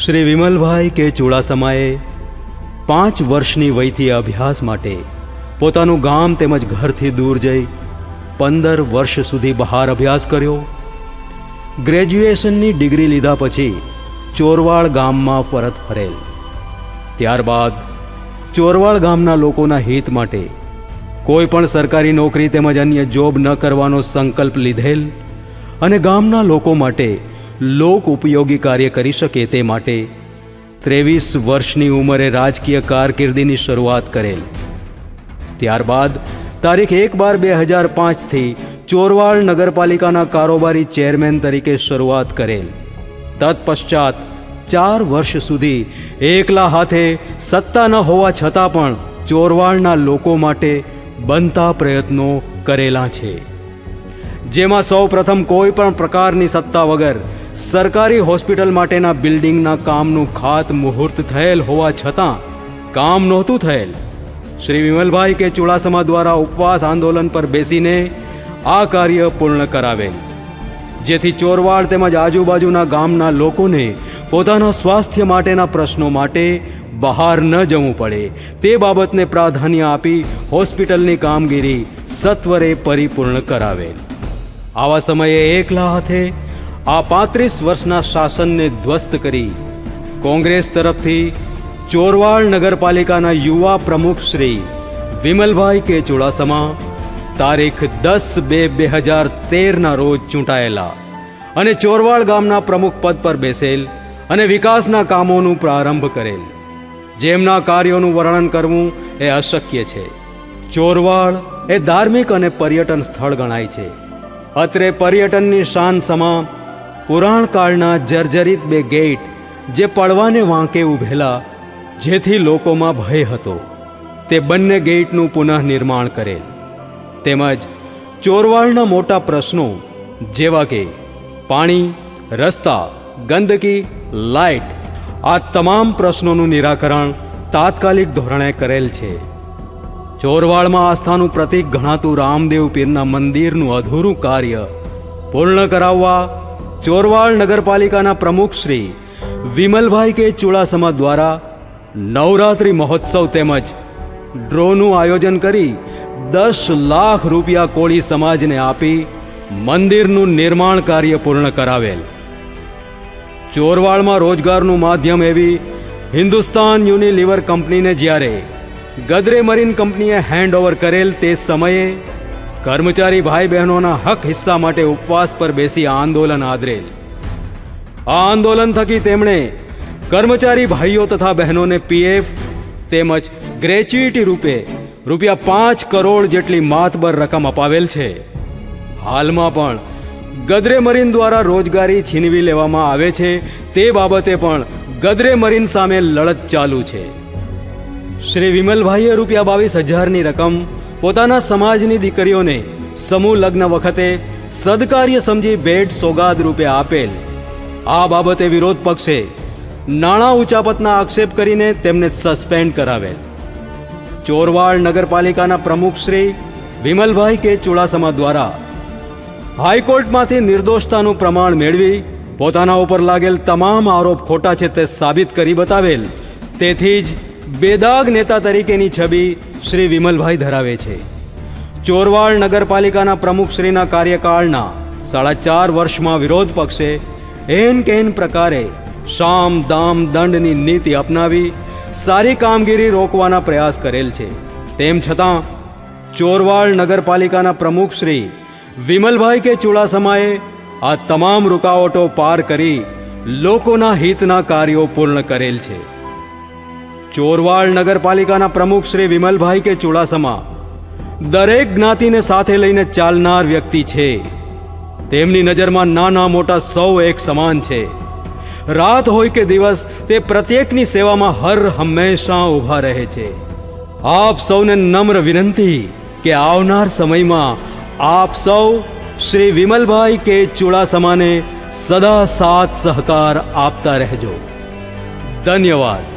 શ્રી વિમલભાઈ કે ચુડાસમાએ પાંચ વર્ષની વયથી અભ્યાસ માટે પોતાનું ગામ તેમજ ઘરથી દૂર જઈ પંદર વર્ષ સુધી બહાર અભ્યાસ કર્યો. ગ્રેજ્યુએશનની ડિગ્રી લીધા પછી ચોરવાડ ગામમાં પરત ફરેલ. ત્યારબાદ ચોરવાડ ગામના લોકોના હિત માટે કોઈ પણ સરકારી નોકરી તેમજ અન્ય જોબ ન કરવાનો સંકલ્પ લીધેલ અને ગામના લોકો માટે લોક ઉપયોગી કાર્ય કરી શકે તે માટે ત્રેવીસ વર્ષની ઉંમરે રાજકીય કારકિર્દીની શરૂઆત કરેલ. ત્યારબાદ તારીખ એક બાર બે હજાર પાંચથી ચોરવાડ નગરપાલિકાના કારોબારી ચેરમેન તરીકે શરૂઆત કરેલ. તત્પશ્ચાત ચાર વર્ષ સુધી એકલા હાથે સત્તા ન હોવા છતાં પણ ચોરવાડના લોકો માટે બનતા પ્રયત્નો કરેલા છે. જેમાં સૌ પ્રથમ કોઈ પણ પ્રકારની સત્તા વગર સરકારી હોસ્પિટલ માટેના બિલ્ડિંગના કામનું ખાત મુહૂર્ત થયેલ હોવા છતાં કામ નહોતું થયેલ. શ્રી વિમલભાઈ કે ચુડાસમા દ્વારા ઉપવાસ આંદોલન પર બેસીને આ કાર્ય પૂર્ણ કરાવેલ. જેથી ચોરવાડ તેમજ આજુબાજુના ગામના લોકોને પોતાના સ્વાસ્થ્ય માટેના પ્રશ્નો માટે બહાર ન જવું પડે. તે બાબતને પ્રાધાન્ય આપી હોસ્પિટલની કામગીરી સત્વરે પરિપૂર્ણ કરાવેલ. આવા સમયે એકલા હાથે આ પાંત્રીસ વર્ષના શાસનને ધ્વસ્ત કરી કોંગ્રેસ તરફથી ચોરવાડ નગરપાલિકાના યુવા પ્રમુખ શ્રી વિમલભાઈ કે ચુડાસમા તારીખ દસ બે બે હજાર તેરના રોજ ચૂંટાયેલા અને ચોરવાડ ગામના પ્રમુખ પદ પર બેસેલ અને વિકાસના કામોનું પ્રારંભ કરેલ. જેમના કાર્યોનું વર્ણન કરવું એ અશક્ય છે. ચોરવાડ એ ધાર્મિક અને પર્યટન સ્થળ ગણાય છે. અત્રે પર્યટનની શાન સમા પુરાણકાળના જર્જરિત બે ગેટ, જે પડવાને વાંકે ઊભેલા જેથી લોકોમાં ભય હતો. તે બંને ગેટનું પુનઃનિર્માણ કરેલ. તેમજ ચોરવાળના મોટા પ્રશ્નો, જેવા કે પાણી, રસ્તા, ગંદકી, લાઇટ, આ તમામ પ્રશ્નોનું નિરાકરણ તાત્કાલિક ધોરણે કરેલ છે. ચોરવાડમાં આસ્થાનું પ્રતીક ગણાતું રામદેવ પીરના મંદિરનું અધૂરું કાર્ય પૂર્ણ કરાવવા ચોરવાડ નગરપાલિકાના પ્રમુખ શ્રી વિમલભાઈ કે ચુડાસમા દ્વારા નવરાત્રિ મહોત્સવ તેમજ ડ્રોનું આયોજન કરી દસ લાખ રૂપિયા કોળી સમાજને આપી મંદિરનું નિર્માણ કાર્ય પૂર્ણ કરાવેલ. ચોરવાડમાં રોજગારનું માધ્યમ એવી હિન્દુસ્તાન યુનિલિવર કંપનીને જ્યારે ગદરે મરીન કંપનીએ હેન્ડ ઓવર કરેલ તે સમયે કર્મચારી ભાઈ બહેનોના હક હિસ્સા માટે ઉપવાસ પર બેસી આંદોલન આદરેલ. આ આંદોલન થકી તેમણે કર્મચારી ભાઈઓ તથા બહેનોને પીએફ તેમજ ગ્રેચ્યુઇટી રૂપે રૂપિયા પાંચ કરોડ જેટલી માતબર રકમ અપાવેલ છે. હાલમાં પણ ગદરે મરીન દ્વારા રોજગારી છીનવી લેવામાં આવે છે. તે બાબતે પણ ગદરે મરીન સામે લડત ચાલુ છે. શ્રી વિમલભાઈએ રૂપિયા બાવીસ હજારની રકમ પોતાના સમાજની દીકરીઓને સમૂહ લગ્ન વખતે સદકાર્ય સમજી ભેટ સોગાદ રૂપે આપેલ. આ બાબતે વિરોધ પક્ષે નાણાં ઉચાપતના આક્ષેપ કરીને તેમને સસ્પેન્ડ કરાવેલ. ચોરવાડ નગરપાલિકાના પ્રમુખ શ્રી વિમલભાઈ કે ચુડાસમા દ્વારા હાઈકોર્ટમાંથી નિર્દોષતાનું પ્રમાણ મેળવી પોતાના ઉપર લાગેલ તમામ આરોપ ખોટા છે તે સાબિત કરી બતાવેલ. તેથી જ બેદાગ નેતા તરીકેની છબી શ્રી વિમલભાઈ ધરાવે છે. ચોરવાડ નગરપાલિકાના પ્રમુખશ્રીના કાર્યકાળના સાડા ચાર વર્ષમાં વિરોધ પક્ષે એન કેન પ્રકારે શામ દામ દંડની નીતિ અપનાવી સારી કામગીરી રોકવાના પ્રયાસ કરેલ છે. તેમ છતાં ચોરવાડ નગરપાલિકાના પ્રમુખ શ્રી વિમલભાઈ કે ચુડાસમાએ આ તમામ રૂકાવટો પાર કરી લોકોના હિતના કાર્યો પૂર્ણ કરેલ છે. ચોરવાડ નગરપાલિકાના પ્રમુખ શ્રી વિમલભાઈ કે ચુડાસમા. દરેક જ્ઞાતિને સાથે લઈને ચાલનાર વ્યક્તિ છે. તેમની નજરમાં નાના મોટા સૌ એક સમાન છે. રાત હોય કે દિવસ, તે પ્રત્યેકની સેવામાં હર હંમેશા ઊભા રહે છે. આપ સૌને નમ્ર વિનંતી કે આવનાર સમયમાં આપ સૌ શ્રી વિમલભાઈ કે ચુડાસમાને સદા સાથ સહકાર આપતા રહેજો. ધન્યવાદ.